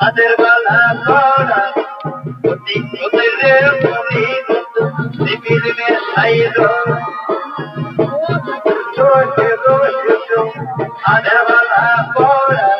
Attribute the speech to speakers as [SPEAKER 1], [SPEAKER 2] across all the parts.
[SPEAKER 1] হাতের বালা করা অতি ওদের মনি মে হাতের বালা করা অতি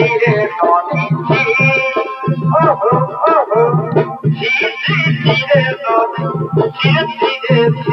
[SPEAKER 1] Oh, oh, oh, oh. She's, she's, she's, she's, she's, she's,